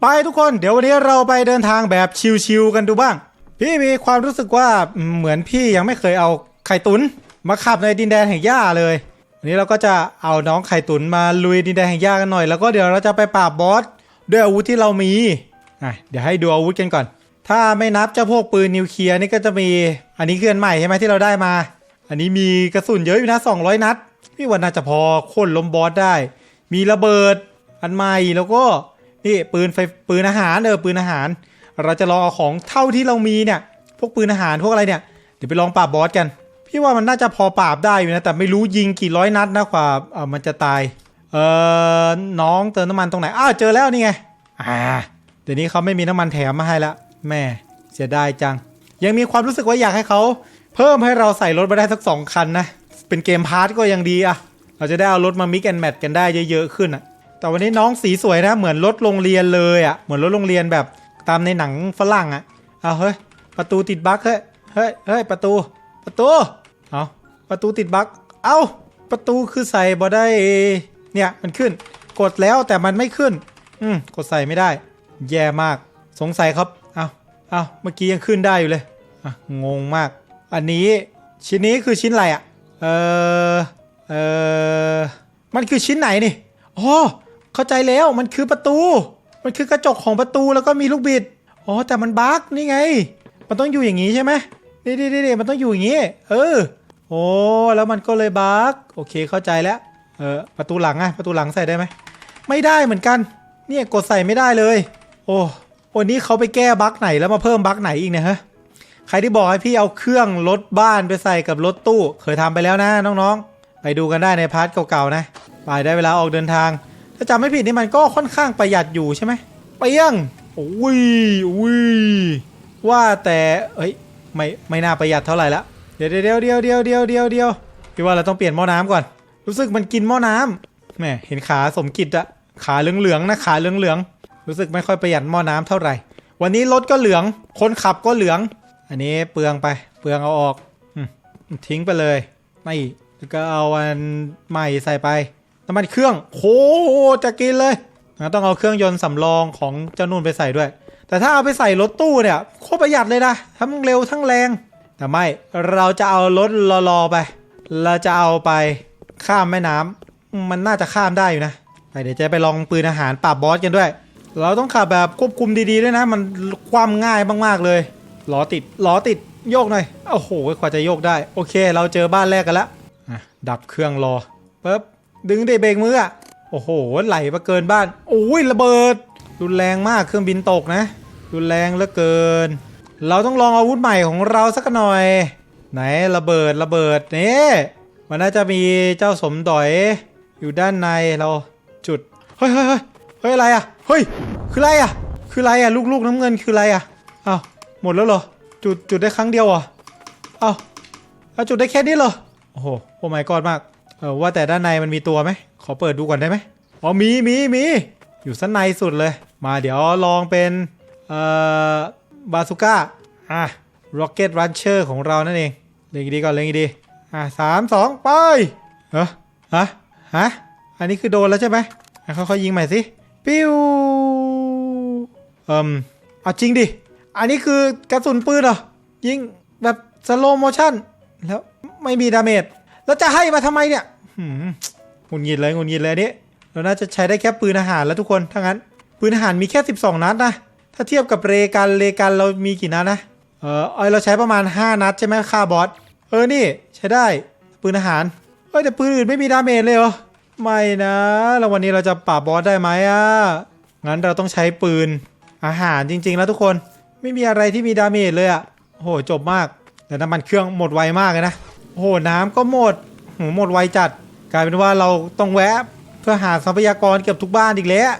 ไปทุกคนเดี๋ยววันนี้เราไปเดินทางแบบชิลๆกันดูบ้าง พี่มีความรู้สึกว่าเหมือนพี่ยังไม่เคยเอาไข่ตุนมาขับในดินแดนแห่งหญ้าเลยวันนี้เราก็จะเอาน้องไข่ตุนมาลุยดินแดนแห่งหญ้ากันหน่อย แล้วก็เดี๋ยวเราจะไปปราบบอสด้วยอาวุธที่เรามีอะเดี๋ยวให้ดูอาวุธกันก่อน ถ้าไม่นับเจ้าพวกปืนนิวเคลียร์นี่ก็จะมีอันนี้เคืออันใหม่ใช่ไหมที่เราได้มา อันนี้มีกระสุนเยอะอยู่นะ200 นัดพี่ว่าน่าจะพอค่นล้มบอสได้ มีระเบิดอันใหม่แล้วก็ นี่ปืนไฟปืนอาหารเออปืนอาหาร เราจะลองเอาของเท่าที่เรามีเนี่ย พวกปืนอาหารพวกอะไรเนี่ยเดี๋ยวไปลองปราบบอสกัน พี่ว่ามันน่าจะพอปราบได้อยู่นะแต่ไม่รู้ยิงกี่ร้อยนัดนะกว่าเออมันจะตายเออน้องเติมน้ำมันตรงไหนอ้าวเจอแล้วนี่ไงอ่าเดี๋ยวนี้เขาไม่มีน้ำมันแถมมาให้ละแม่เสียดายจัง ยังมีความรู้สึกว่าอยากให้เขาเพิ่มให้เราใส่รถมาได้สักสองคันนะเป็นเกมพาร์ทก็ยังดีอะเราจะได้เอารถมามิกแอนแมทกันได้เยอะๆขึ้นอะ แต่วันนี้น้องสีสวยนะ เหมือนรถโรงเรียนเลยอะเหมือนรถโรงเรียนแบบตามในหนังฝรั่งอะเอาเฮ้ย ประตูติดบั๊กเฮ้ย เฮ้ย เฮ้ย ประตู ประตู เอาประตูติดบั๊กเอ้า ประตูคือใส่บ่ได้ เนี่ย มันขึ้น กดแล้วแต่มันไม่ขึ้น อืม กดใส่ไม่ได้ แย่มาก สงสัยครับ เอาเอาเมื่อกี้ยังขึ้นได้อยู่เลยอะงงมาก อันนี้ชิ้นนี้คือชิ้นอะไรอะ่ะ เออเออมันคือชิ้นไหนนี่ อ๋อ เข้าใจแล้วมันคือประตู มันคือกระจกของประตูแล้วก็มีลูกบิดอ๋อแต่มันบั๊กนี่ไง มันต้องอยู่อย่างนี้ใช่ไหมนี่นี่นี่มันต้องอยู่อย่างนี้ เออ โอ้แล้วมันก็เลยบั๊กโอเคเข้าใจแล้วเออประตูหลังอะประตูหลังใส่ได้ไหมไม่ได้เหมือนกัน เนี่ยกดใส่ไม่ได้เลย โอ้วันนี้เขาไปแก้บั๊กไหนแล้วมาเพิ่มบั๊กไหนอีกเนี่ยฮะใครที่บอกให้พี่เอาเครื่องรถบ้านไปใส่กับรถตู้ เคยทำไปแล้วนะน้องๆ ไปดูกันได้ในพาร์ทเก่าๆนะไปได้เวลาออกเดินทาง ถ้าจำไม่ผิดนี่มันก็ค่อนข้างประหยัดอยู่ใช่ไหมเปียงโอ้ยอุ้ยว่าแต่เอ้ยไม่ไม่น่าประหยัดเท่าไหร่ละเดี๋ยวเดี๋ยวเดี๋ยวเดี๋ยวเดี๋ยวเดี๋ยวเดี๋ยวพี่ว่าเราต้องเปลี่ยนหม้อน้ำก่อน รู้สึกมันกินหม้อน้ำแหมเห็นขาสมกิจอะขาเหลืองๆนะขาเหลืองๆรู้สึกไม่ค่อยประหยัดหม้อน้ำเท่าไหร่ วันนี้รถก็เหลือง คนขับก็เหลือง อันนี้เปลืองไปเปลืองเอาออกทิ้งไปเลยไม่แล้วก็เอาอันใหม่ใส่ไป น้ำมันเครื่องโหจะกินเลยงั้นต้องเอาเครื่องยนต์สำรองของเจ้านุ่นไปใส่ด้วย แต่ถ้าเอาไปใส่รถตู้เนี่ยโคตรประหยัดเลยนะทั้งเร็วทั้งแรง แต่ไม่เราจะเอารถรอๆไป เราจะเอาไปข้ามแม่น้ำมันน่าจะข้ามได้อยู่นะไปเดี๋ยวจะไปลองปืนอาหารปราบบอสกันด้วย เราต้องขับแบบควบคุมดีๆด้วยนะ มันคว่ำง่ายมากๆเลยล้อติดล้อติดโยกหน่อยโอ้โหกว่าจะโยกได้ โอเค เราเจอบ้านแรกกันแล้วอะดับเครื่องรอปึ๊บ ดึงได้เบรกมืออะโอ้โหไหลมาเกินบ้านโอ้ยระเบิด รุนแรงมากเครื่องบินตกนะ รุนแรงเหลือเกิน เราต้องลองอาวุธใหม่ของเราสักหน่อย ไหนระเบิดระเบิดนี่มันน่าจะมีเจ้าสมดอยอยู่ด้านในเราจุดเฮ้ยเฮ้ยเฮ้ยเฮ้ยอะไรอะเฮ้ยคืออะไรอะ คืออะไรอะลูกๆน้ำเงินคืออะไรอะอ้าวหมดแล้วเหรอจุดจุดได้ครั้งเดียวเหรออ้าวแล้วจุดได้แค่นี้เหรอโอ้โหโอ้ my god มาก เออว่าแต่ด้านในมันมีตัวไหมขอเปิดดูก่อนได้ไหมอ๋อมีมีมีอยู่สั้นในสุดเลย มาเดี๋ยวลองเป็นเอ่อบาซูก้าอะ Rocket Launcher ของเรานั่นเองเล็งดีก่อนเล็งดีอะสามสองไปเออฮะฮะอันนี้คือโดนแล้วใช่ไหมอะค่อยๆยิงใหม่สิปิ้วเอ่มเอาจริงดิ อันนี้คือกระสุนปืนเหรอ ยิงแบบสโลโมชั่น แล้วไม่มีดาเมจ แล้วจะให้มาทำไมเนี่ยหืมหงุนงิดเลยหงุนงิดเลยนนี้เราน่าจะใช้ได้แค่ปืนอาหารแล้วทุกคนถ้างั้น ปืนอาหารมีแค่ 12 นัดนะ ถ้าเทียบกับเรกันเรกันเรามีกี่นัดนะ เออเอเราใช้ประมาณ 5 นัดใช่ไหมค่าบอส เออ นี่ใช้ได้ปืนอาหาร เอ้ยแต่ปืนอื่นไม่มีดาเมจเลยเหรอ ไม่นะ แล้ววันนี้เราจะปราบบอสได้ไหมอะ งั้นเราต้องใช้ปืนอาหารจริง ๆ แล้วทุกคน ไม่มีอะไรที่มีดาเมจเลยอะโหจบมากแต่น้ำมันเครื่องหมดไวมากเลยนะ โอ้โหน้ำก็หมดโหหมดไวจัด กลายเป็นว่าเราต้องแวะเพื่อหาทรัพยากรเกือบทุกบ้านอีกแล้ว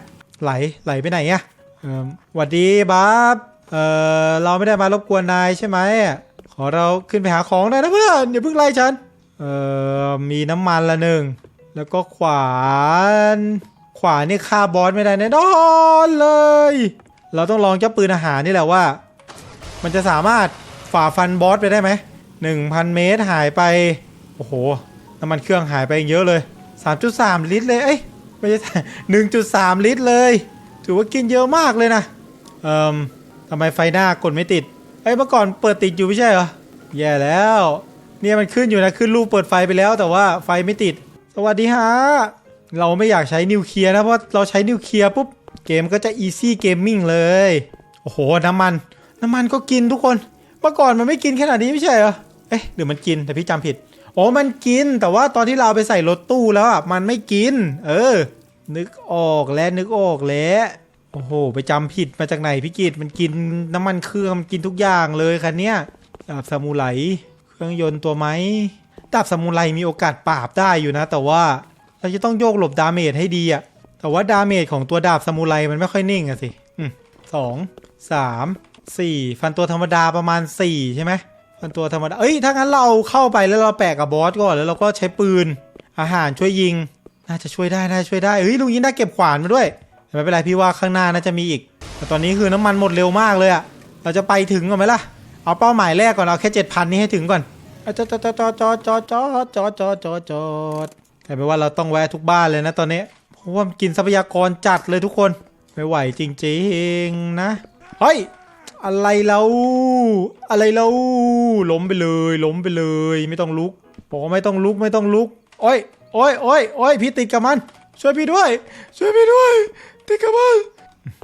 ไหลไหลไปไหนอะเอ่อหวัดดีบับเออเราไม่ได้มารบกวนนายใช่ไหมขอเราขึ้นไปหาของได้นะเพื่อนอย่าเพิ่งไล่ฉันเออมีน้ำมันละหนึ่งแล้วก็ขวานขวานนี่ฆ่าบอสไม่ได้แน่นอนเลย เราต้องลองเจ้าปืนอาหารนี่แหละว่า มันจะสามารถฝ่าฟันบอสไปได้ไหม หนึ่งพันเมตรหายไป โอ้โห น้ำมันเครื่องหายไปเยอะเลย 3.3 ลิตรเลย เอ้ย ไม่ใช่1.3ลิตรเลย ถือว่ากินเยอะมากเลยนะ เอ่มทำไมไฟหน้ากดไม่ติดไอ้ย เมื่อก่อนเปิดติดอยู่ไม่ใช่เหรอ แย่แล้ว เนี่ยมันขึ้นอยู่นะ ขึ้นรูปเปิดไฟไปแล้ว แต่ว่าไฟไม่ติด สวัสดีฮะ เราไม่อยากใช้นิวเคลียร์นะ เพราะเราใช้นิวเคลียร์ปุ๊บ เกมก็จะอีซี่เกมมิ่งเลย โอ้โห น้ำมัน น้ำมันก็กินทุกคน เมื่อก่อนมันไม่กินขนาดนี้ไม่ใช่เหรอ เอ๊ะหรือมันกินแต่พี่จำผิดโอ้มันกินแต่ว่าตอนที่เราไปใส่รถตู้แล้วอะมันไม่กิน เออ นึกออกแล้วนึกออกแล้วโอ้โห ไปจำผิดมาจากไหนพี่กิตมันกินน้ำมันเครื่องมันกินทุกอย่างเลยคันเนี้ยดาบซามูไรเครื่องยนต์ตัวไหมดาบซามูไรมีโอกาสปราบได้อยู่นะ แต่ว่าเราจะต้องโยกหลบดาเมจให้ดีอะแต่ว่าดาเมจของตัวดาบซามูไรมันไม่ค่อยนิ่งอะสิอืมสองสามสี่ฟันตัวธรรมดาประมาณสี่ใช่ไหมันตัวธรรมดา เอ้ย ถ้างั้นเราเข้าไปแล้วเราแปะกับบอสก่อนแล้วเราก็ใช้ปืน อาหารช่วยยิง น่าจะช่วยได้ น่าช่วยได้ เฮ้ยลุงยินได้เก็บขวานมาด้วย ไม่เป็นไรพี่ว่าข้างหน้าน่าจะมีอีก แต่ตอนนี้คือน้ำมันหมดเร็วมากเลยอะเราจะไปถึงก่อนไหมล่ะ เอาเป้าหมายแรกก่อน เอาแค่เจ็ดพันนี้ให้ถึงก่อนเอจอดจอดจอดจอดจอดจอดจอดจอดจอดจอดแต่ไม่ว่าเราต้องแวะทุกบ้านเลยนะตอนนี้ เพราะว่ากินทรัพยากรจัดเลยทุกคน ไม่ไหวจริงๆนะ เฮ้ย อะไรเรา อะไรเรา ล้มไปเลย ล้มไปเลย ไม่ต้องลุกบอกว่าไม่ต้องลุกไม่ต้องลุก โอ้ยโอ้ยโอ้ยโอ้ยพี่ติดกับมัน ช่วยพี่ด้วย ช่วยพี่ด้วย ติดกับมัน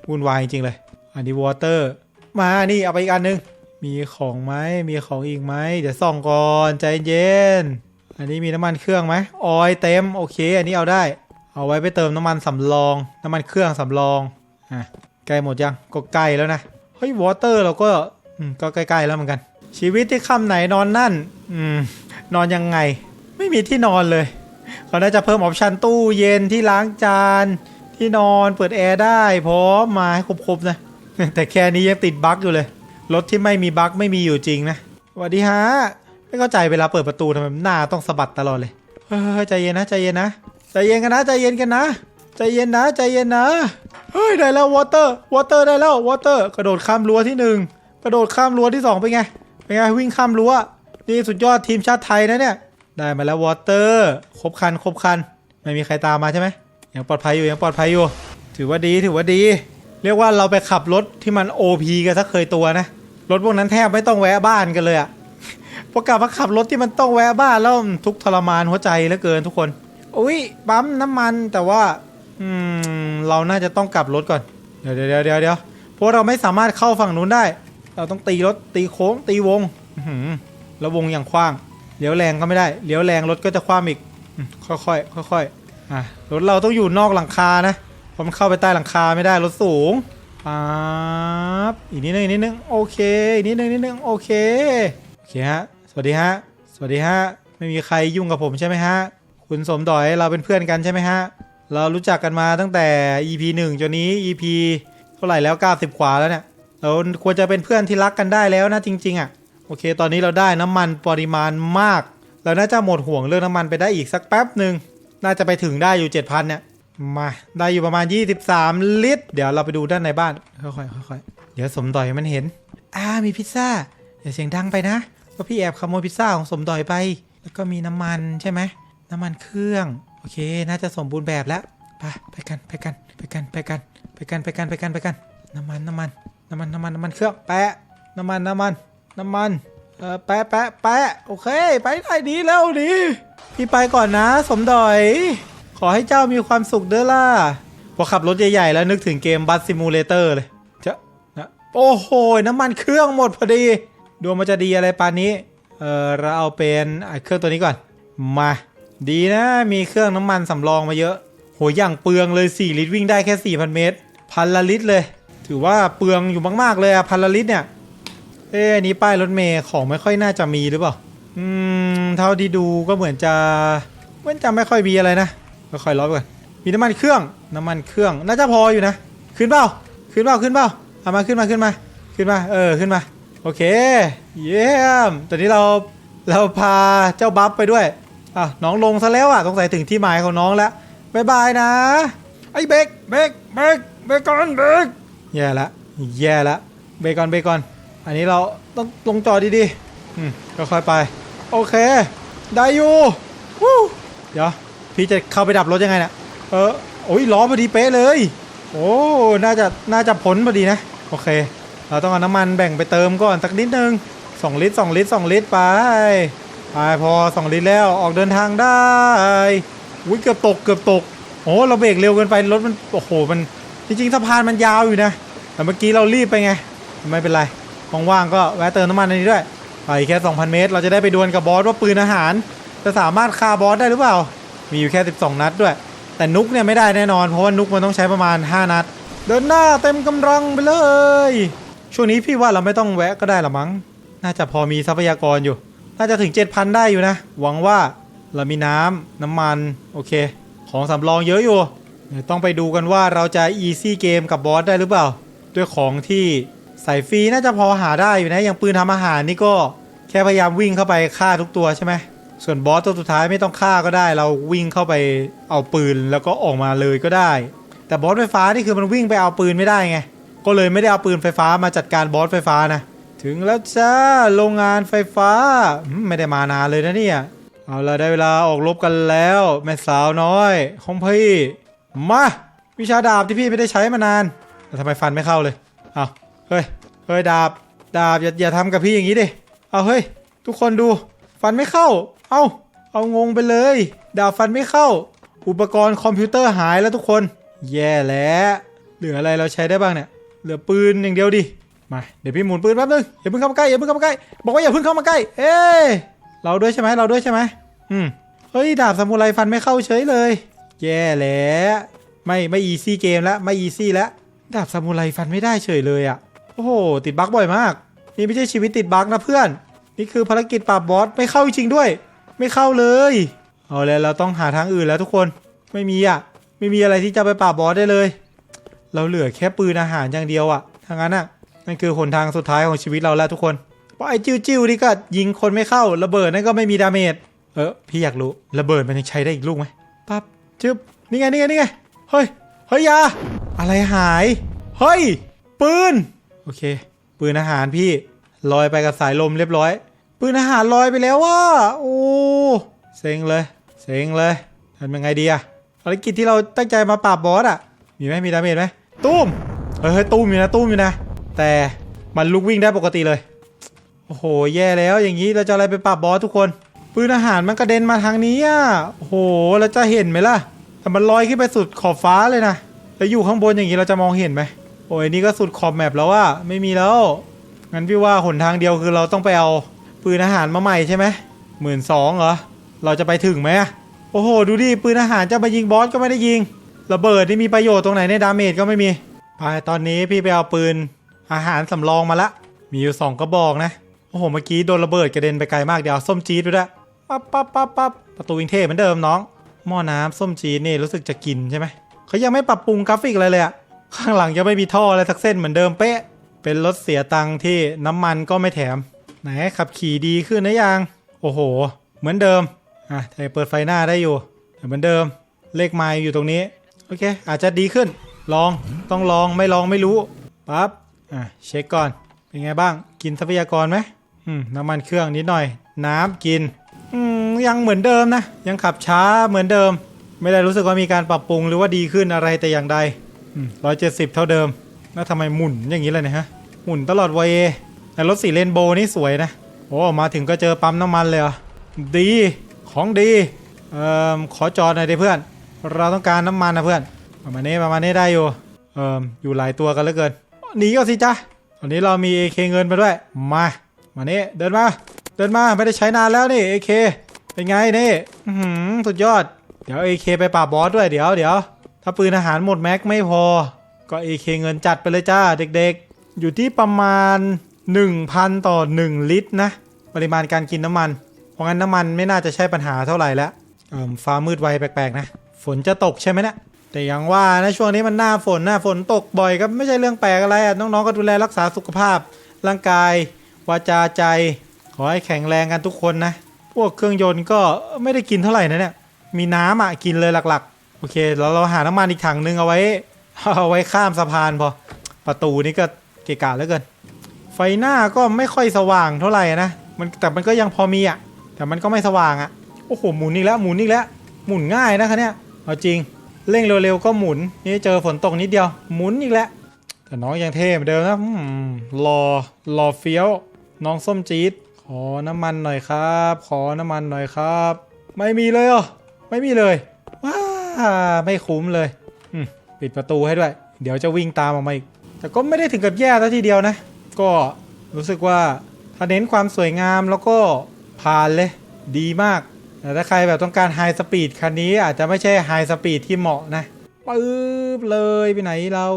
วุ่นวายจริงเลย อันนี้วอเตอร์ มานี่เอาไปอีกอันหนึง มีของไหมมีของอีกไหมเดี๋ยวส่องก่อนใจเย็น อันนี้มีน้ำมันเครื่องไหมออยเต็มโอเค อันนี้เอาได้ เอาไว้ไปเติมน้ำมันสำรอง น้ำมันเครื่องสำรองอะใกล้หมดยังก็ใกล้แล้วนะเฮ้ยวอเตอร์เราก็อืมก็ใกล้ๆแล้วเหมือนกัน ชีวิตที่ค่ำไหนนอนนั่น อืม นอนยังไง ไม่มีที่นอนเลย เขาน่าจะเพิ่มออปชันตู้เย็นที่ล้างจาน ที่นอนเปิดแอร์ได้พร้อมมาให้ครบๆนะแต่แค่นี้ยังติดบั๊กอยู่เลย รถที่ไม่มีบั๊กไม่มีอยู่จริงนะสวัสดีฮะ ไม่เข้าใจเวลาเปิดประตูทำไมหน้าต้องสะบัดตลอดเลยเฮ้ยใจเย็นนะใจเย็นนะใจเย็นกันนะใจเย็นกันนะใจเย็นนะใจเย็นนะเฮ้ยได้แล้ววอเตอร์วอเตอร์ได้แล้ววอเตอร์กระโดดข้ามรั้วที่หนึ่งกระโดดข้ามรั้วที่สองเป็นไง เป็นไงวิ่งข้ามรั้วนี่สุดยอดทีมชาติไทยนะเนี่ย ได้มาแล้ววอเตอร์ครบคันครบคัน ไม่มีใครตามมาใช่ไหมยังปลอดภัยอยู่ยังปลอดภัยอยู่ ถือว่าดีถือว่าดี เรียกว่าเราไปขับรถที่มัน OP กันสักเคยตัวนะรถพวกนั้นแทบไม่ต้องแวะบ้านกันเลยอะพอกลับมาขับรถที่มันต้องแวะบ้านแล้วทุกทรมานหัวใจเหลือเกินทุกคนอุ้ยปั๊มน้ำมันแต่ว่าอืมเราน่าจะต้องกลับรถก่อน เดี๋ยวเดี๋ยวเดี๋ยวเดี๋ยวเพราะเราไม่สามารถเข้าฝั่งนู้นได้ เราต้องตีรถตีโค้งตีวงแล้ววงอย่างกว้างเลี้ยวแรงก็ไม่ได้เลี้ยวแรงรถก็จะคว่ำอีกอืมค่อยๆค่อยๆอะรถเราต้องอยู่นอกหลังคานะเพราะมันเข้าไปใต้หลังคาไม่ได้รถสูงปั๊บอีกนิดนึงอีกนิดนึงโอเคอีกนิดนึงนิดนึงโอเคโอเคฮะสวัสดีฮะสวัสดีฮะไม่มีใครยุ่งกับผมใช่ไหมฮะคุณสมดอยเราเป็นเพื่อนกันใช่ไหมฮะเรารู้จักกันมาตั้งแต่ EP 1จนนี้ EP เท่าไหร่แล้ว90ขวาแล้วเนี่ย เราควรจะเป็นเพื่อนที่รักกันได้แล้วนะจริง ๆอะโอเค ตอนนี้เราได้น้ำมันปริมาณมาก เราน่าจะหมดห่วงเรื่องน้ำมันไปได้อีกสักแป๊บหนึ่งน่าจะไปถึงได้อยู่ 7,000เนี่ยมาได้อยู่ประมาณ 23 ลิตร เดี๋ยวเราไปดูด้านในบ้านค่อยๆค่อยๆเดี๋ยวสมดอยมันเห็นอ่ามีพิซซ่าอย่าเสียงดังไปนะก็พี่แอบขโมยพิซซ่าของสมดอยไป แล้วก็มีน้ำมันใช่ไหมน้ำมันเครื่องโอเค น่าจะสมบูรณ์แบบแล้วไปไปกันไปกันไปกันไปกันไปกันไปกันไปกันไปกันน้ำมันน้ำมัน น้ำมันน้ำมันน้ำมันเครื่องแปะน้ำมันน้ำมันน้ำมันเออแปะแปะแปะโอเค ไปได้ดีแล้วดีพี่ไปก่อนนะ สมดอย ขอให้เจ้ามีความสุขเด้อล่ะพอขับรถใหญ่ๆแล้วนึกถึงเกมบัสซิมูเลเตอร์เลยเจะนะโอ้โห น้ำมันเครื่องหมดพอดีดวงมันจะดีอะไรปานนี้ เออเราเอาเป็นเครื่องตัวนี้ก่อน มา ดีนะมีเครื่องน้ำมันสำรองมาเยอะ โหอย่างเปลืองเลย 4 ลิตรวิ่งได้แค่ 4,000 เมตร พันละลิตรเลย ถือว่าเปลืองอยู่มากๆเลยอะพันละลิตรเนี่ย เอ๊ะนี้ป้ายรถเมย์ของไม่ค่อยน่าจะมีหรือเปล่า อืม เท่าที่ดูก็เหมือนจะเหมือนจะไม่ค่อยมีอะไรนะค่อยๆล็อกก่อนมีน้ำมันเครื่อง น้ำมันเครื่อง น่าจะพออยู่นะ ขึ้นเปล่า ขึ้นเปล่า ขึ้นเปล่าเอามาขึ้นมา ขึ้นมา ขึ้นมา เออ ขึ้นมา โอเค เยี่ยม ตอนนี้เรา เราพาเจ้าบัฟไปด้วย อะ น้องลงซะแล้วอะสงสัยถึงที่หมายของน้องแล้วบายบายนะ ไอ้เบกเบกเบกเบกก่อนเบก แย่ละแย่ละเบรกก่อนเบรกก่อน อันนี้เราต้องลงจอดีๆอืมค่อยๆไป โอเค ได้อยู่วู้เดี๋ยวพี่จะเข้าไปดับรถยังไงนะ่ะเออโอ้ยล้อพอดีเป๊ะเลย โอ้น่าจะน่าจะพ้นพอดีนะ โอเค เราต้องเอาน้ำมันแบ่งไปเติมก่อนสักนิดนึง2ลิตร2ลิตร2ลิตรไปไปพอ 2 ลิตรแล้วออกเดินทางได้อุ้ยเกือบตกเกือบตกโอ้เราเบรกเร็วเกินไปรถมันโอ้โหมัน จริงๆสะพานมันยาวอยู่นะ แต่เมื่อกี้เรารีบไปไง ไม่เป็นไรว่างๆก็แวะเติมน้ำมันในนี้ด้วยไปแค่ 2,000 เมตร เราจะได้ไปดวลกับบอสว่าปืนอาหาร จะสามารถฆ่าบอสได้หรือเปล่า มีอยู่แค่ 12 นัดด้วย แต่นุกเนี่ยไม่ได้แน่นอน เพราะว่านุกมันต้องใช้ประมาณ 5 นัด เดินหน้าเต็มกำลังไปเลย ช่วงนี้พี่ว่าเราไม่ต้องแวะก็ได้ละมั้ง น่าจะพอมีทรัพยากรอยู่ น่าจะถึง 7,000 ได้อยู่นะ หวังว่าเรามีน้ำน้ำมัน โอเค ของสำรองเยอะอยู่ เดี๋ยวต้องไปดูกันว่าเราจะ easy เกมกับบอสได้หรือเปล่า ด้วยของที่ใส่ฟรีน่าจะพอหาได้อยู่นะ อย่างปืนทำอาหารนี่ก็แค่พยายามวิ่งเข้าไปฆ่าทุกตัวใช่ไหมส่วนบอสตัวสุดท้ายไม่ต้องฆ่าก็ได้ เราวิ่งเข้าไปเอาปืนแล้วก็ออกมาเลยก็ได้ แต่บอสไฟฟ้านี่คือมันวิ่งไปเอาปืนไม่ได้ไง ก็เลยไม่ได้เอาปืนไฟฟ้ามาจัดการบอสไฟฟ้านะ ถึงแล้วจ้าโรงงานไฟฟ้าไม่ได้มานานเลยนะเนี่ย เอาละได้เวลาออกรบกันแล้ว แม่สาวน้อยของพี่ มาวิชาดาบที่พี่ไม่ได้ใช้มานานแต่ทำไมฟันไม่เข้าเลยเอาเฮ้ยเฮ้ยดาบดาบอย่าอย่าทำกับพี่อย่างนี้ดิเอาเฮ้ยทุกคนดู ฟันไม่เข้า เอาเอางงไปเลย ดาบฟันไม่เข้า อุปกรณ์คอมพิวเตอร์หายแล้วทุกคน แย่แล้วเหลืออะไรเราใช้ได้บ้างเนี่ยเหลือปืนอย่างเดียวดิมาเดี๋ยวพี่หมุนปืนแป๊บนึงอย่าเพิ่งเข้ามาใกล้อย่าเพิ่งเข้ามาใกล้บอกว่าอย่าเพิ่งเข้ามาใกล้ เอ๊ะเราด้วยใช่ไหมเราด้วยใช่ไหมอืมเฮ้ยดาบซามูไรฟันไม่เข้าเฉยเลย แย่แล้วไม่ไม่อีซี่เกมแล้วไม่อีซี่แล้วดาบซามูไรฟันไม่ได้เฉยเลยอะ่ะโอ้โหติดบั๊กบ่อยมาก นี่ไม่ใช่ชีวิตติดบั๊กนะเพื่อน นี่คือภารกิจปราบบอสไม่เข้าจริงด้วย ไม่เข้าเลยเอาแล้วเราต้องหาทางอื่นแล้วทุกคนไม่มีอะ ไม่มีอะไรที่จะไปปราบบอสได้เลย เราเหลือแค่ปืนอาหารอย่างเดียวอะทางนั้นอะนั่นคือหนทางสุดท้ายของชีวิตเราแล้วทุกคนเพราะไอ้จิ้วจิ้วๆนี่ก็ยิงคนไม่เข้าระเบิดนั่นก็ไม่มีดาเมจเออพี่อยากรู้ระเบิดมันยังใช้ได้อีกลูกไหมปั๊บ จึ๊บนี่ไงนี่ไงนี่ไงเฮ้ยเฮ้ยยาอะไรหายเฮ้ยปืนโอเค ปืนอาหารพี่ลอยไปกับสายลมเรียบร้อย ปืนอาหารลอยไปแล้วว่ะโอ้เซ็งเลยเซ็งเลยทำยังไงดีอะภารกิจที่เราตั้งใจมาปราบบอสอะมีไหมมีดาเมจไหมตุ้มเฮ้ยเฮ้ยตุ้มอยู่นะตุ้มอยู่นะ แต่มันลุกวิ่งได้ปกติเลย โอ้โห แย่แล้วอย่างนี้เราจะอะไรไปปราบบอสทุกคน ปืนอาหารมันกระเด็นมาทางนี้อะโหเราจะเห็นไหมล่ะ แต่มันลอยขึ้นไปสุดขอบฟ้าเลยนะแล้วอยู่ข้างบนอย่างนี้เราจะมองเห็นไหมโอ้ยนี่ก็สุดขอบแมปแล้วว่าไม่มีแล้ว งั้นพี่ว่าหนทางเดียวคือเราต้องไปเอาปืนอาหารมาใหม่ใช่ไหมหมื่นสองเหรอ เราจะไปถึงไหมโอ้โห ดูดิ ปืนอาหารจะมายิงบอสก็ไม่ได้ยิง ระเบิดนี่มีประโยชน์ตรงไหนในดาเมจก็ไม่มีไปตอนนี้พี่ไปเอาปืนอาหารสำรองมาละ มีอยู่สองกระบอกนะ โอ้โห เมื่อกี้โดนระเบิดกระเด็นไปไกลมากเดี๋ยวเอาส้มจี๊ดด้วย ปั๊บปั๊บปั๊บปั๊บประตูวิงเทพเหมือนเดิมน้อง หม้อน้ำส้มจี๊ดนี่รู้สึกจะกินใช่ไหมเขายังไม่ปรับปรุงกราฟิกอะไรเลยอะข้างหลังยังไม่มีท่ออะไรสักเส้นเหมือนเดิมเป๊ะ เป็นรถเสียตังค์ที่น้ำมันก็ไม่แถม ไหนขับขี่ดีขึ้นนะยัง โอ้โห เหมือนเดิม อะแต่เปิดไฟหน้าได้อยู่ เหมือนเดิม เลขไมล์อยู่ตรงนี้ โอเค อาจจะดีขึ้น ลอง ต้องลอง ไม่ลองไม่รู้ ปั๊บ อะ เช็คก่อน เป็นไงบ้าง กินทรัพยากรไหมอืม น้ำมันเครื่องนิดหน่อย น้ำกิน ยังเหมือนเดิมนะ ยังขับช้าเหมือนเดิม ไม่ได้รู้สึกว่ามีการปรับปรุงหรือว่าดีขึ้นอะไรแต่อย่างใดร้อยเจ็ดสิบเท่าเดิม แล้วทำไมหมุนอย่างนี้เลยนี่ยฮะ หมุนตลอดวัยแต่รถสีเรนโบนี่สวยนะ โอ้ มาถึงก็เจอปั๊มน้ำมันเลยเหรอดี ของดี เอ่อ ขอจอดหน่อยดิเพื่อน เราต้องการน้ำมันนะเพื่อน ประมาณนี้ประมาณนี้ได้อยู่ เอ่อ อยู่หลายตัวกันเหลือเกิน หนีก็สิจ้ะตอนนี้เรามี AK เคเงินมาด้วย มา มานี่เดินมา เดินมาไม่ได้ใช้นานแล้วนี่ AK เค ป็นไงนี่อื้อหือสุดยอด เดี๋ยว AK ไปปราบบอสด้วยเดี๋ยวเดี๋ยวถ้าปืนอาหารหมดแม็กไม่พอ ก็ AK เงินจัดไปเลยจ้าเด็กๆ อยู่ที่ประมาณ 1,000 ต่อ 1 ลิตรนะ ปริมาณการกินน้ำมัน เพราะงั้นน้ำมันไม่น่าจะใช่ปัญหาเท่าไหร่แล้วฟ้ามืดไวแปลกๆนะ ฝนจะตกใช่ไหมเนะแต่อย่างว่านะช่วงนี้มันหน้าฝนหน้าฝนตกบ่อยก็ไม่ใช่เรื่องแปลกอะไรอะน้องๆก็ดูแลรักษาสุขภาพ ร่างกาย วาจาใจ ขอให้แข็งแรงกันทุกคนนะ พวกเครื่องยนต์ก็ไม่ได้กินเท่าไหร่นะเนี่ยมีน้ำอะกินเลยหลักๆ โอเคเราเราหาน้ำมันอีกถังนึงเอาไว้เอาไว้ข้ามสะพานพอ ประตูนี่ก็เกะกะเหลือเกิน ไฟหน้าก็ไม่ค่อยสว่างเท่าไหร่นะมันแต่มันก็ยังพอมีอะ แต่มันก็ไม่สว่างอะโอ้โหหมุนอีกแล้วหมุนอีกแล้วหมุนง่ายนะคะเนี่ยเอาจริงเร่งเร็วๆก็หมุนนี่เจอฝนตกนิดเดียวหมุนอีกแล้วแต่น้องยังเท่เหมือนเดิมนะรอรอเฟี้ยวน้องส้มจี๊ด อน้ำมันหน่อยครับ ขอน้ำมันหน่อยครับ ไม่มีเลยเหรอไม่มีเลย ว้าไม่คุ้มเลยปิดประตูให้ด้วย เดี๋ยวจะวิ่งตามออกมาอีก แต่ก็ไม่ได้ถึงกับแย่ซะทีเดียวนะ ก็รู้สึกว่าถ้าเน้นความสวยงามแล้วก็ผ่านเลย ดีมาก แต่ถ้าใครแบบต้องการไฮสปีดคันนี้อาจจะไม่ใช่ไฮสปีดที่เหมาะนะปึ๊บเลยไปไหนเรา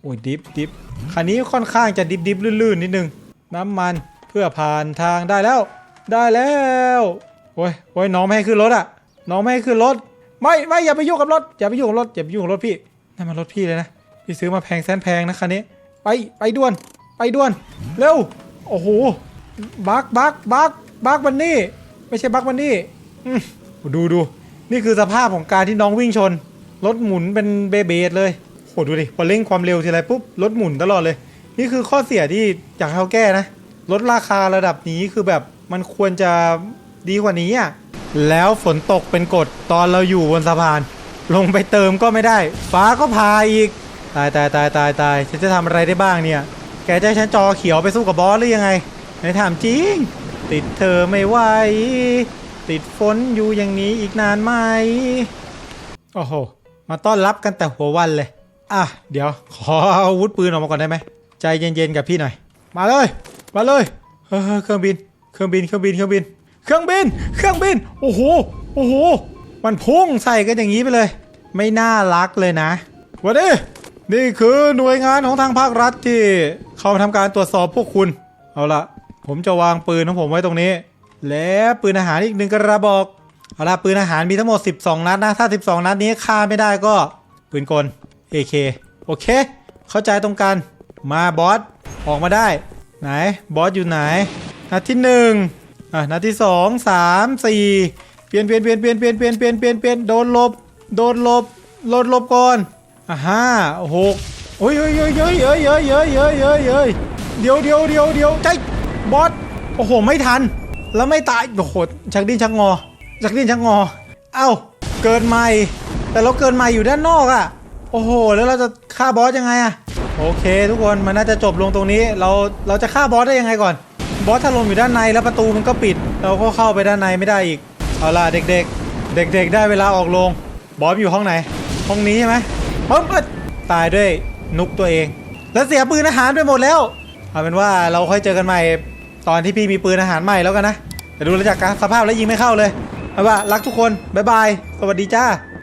โอ้ยดิฟดิฟคันนี้ค่อนข้างจะดิฟดิฟลื่นๆนิดนึง น้ำมัน เพื่อผ่านทางได้แล้ว ได้แล้วโอ้ยโอ้ยน้องไม่ให้ขึ้นรถอะ น้องไม่ให้ขึ้นรถ ไม่ไม่อย่าไปยุ่งกับรถอย่าไปยุ่งกับรถอย่าไปยุ่งกับรถพี่นั่นมันรถพี่เลยนะพี่ซื้อมาแพงแสนแพงนะคันนี้ไปไปด่วน ไปด่วน เร็วโอ้โหบักบักบักบักบันนี่ไม่ใช่บักบันนี่ดูดูนี่คือสภาพของการที่น้องวิ่งชน รถหมุนเป็นเบเบดเลยโหดูดิพอเร่งความเร็วทีไรปุ๊บรถหมุนตลอดเลย นี่คือข้อเสียที่อยากให้เขาแก้นะ ลดราคาระดับนี้คือแบบมันควรจะดีกว่านี้อะแล้วฝนตกเป็นกฎตอนเราอยู่บนสะพาน ลงไปเติมก็ไม่ได้ ฟ้าก็พาอีก ตายตายตายตายตายฉันจะทำอะไรได้บ้างเนี่ย แกจะให้ฉันจอเขียวไปสู้กับบอสหรือยังไงไหนถามจริง ติดเธอไม่ไหวติดฝนอยู่อย่างนี้อีกนานไหมโอ้โหมาต้อนรับกันแต่หัววันเลย อะ เดี๋ยว ขอเอาอาวุธปืนออกมาก่อนได้ไหม ใจเย็นๆกับพี่หน่อย มาเลย มาเลยเฮ้ยเครื่องบิน เครื่องบิน เครื่องบิน เครื่องบิน เครื่องบิน เครื่องบิน โอ้โห โอ้โห มันพุ่งใส่กันอย่างนี้ไปเลย ไม่น่ารักเลยนะวันนี้นี่คือหน่วยงานของทางภาครัฐที่เข้ามาทำการตรวจสอบพวกคุณ เอาละผมจะวางปืนของผมไว้ตรงนี้ และปืนอาหารอีกหนึ่งกระบอก เอาละปืนอาหารมีทั้งหมด 12 นัดนะ ถ้า 12 นัดนี้ฆ่าไม่ได้ก็ปืนกล AK โอเค เข้าใจตรงกัน มาบอส ออกมาได้ ไหนบอสอยู่ไหนนัดที่หนึ่งอะนัดที่สองสามสี่เปลี่ยนเปลี่ยนเปลี่ยนเปลี่ยนเปลี่ยนเปลี่ยนเปลี่ยนเปลี่ยนเปลี่ยนโดนลบโดนลบโดนลบก่อนอะห้าหกโอ้ยเฮ้ยเฮ้ยเฮ้ยเฮ้ยเฮ้ยเฮ้ยเฮ้ยเฮ้ยเฮ้ยเดี๋ยวเดี๋ยวเดี๋ยวเดี๋ยวใจบอสโอ้โหไม่ทัน แล้วไม่ตายโอ้โหชักดิ้นชักงอชักดิ้นชักงอ เอ้าเกินใหม่ แต่เราเกินใหม่อยู่ด้านนอกอะโอ้โห แล้วเราจะฆ่าบอสยังไงอะ โอเค ทุกคนมันน่าจะจบลงตรงนี้เราเราจะฆ่าบอสได้ยังไงก่อน บอสถ้าลงอยู่ด้านในแล้วประตูมันก็ปิด เราก็เข้าไปด้านในไม่ได้อีก เอาล่ะเด็ก ๆ เด็ก ๆ ได้เวลาออกลง บอสอยู่ห้องไหน ห้องนี้ใช่ไหมปึ๊บตายด้วยนุกตัวเอง แล้วเสียปืนอาหารไปหมดแล้วเอาเป็นว่าเราค่อยเจอกันใหม่ตอนที่พี่มีปืนอาหารใหม่แล้วกันนะแต่ดูแลจากการสภาพแล้วยิงไม่เข้าเลยเอาว่ารักทุกคนบ๊ายบายสวัสดีจ้า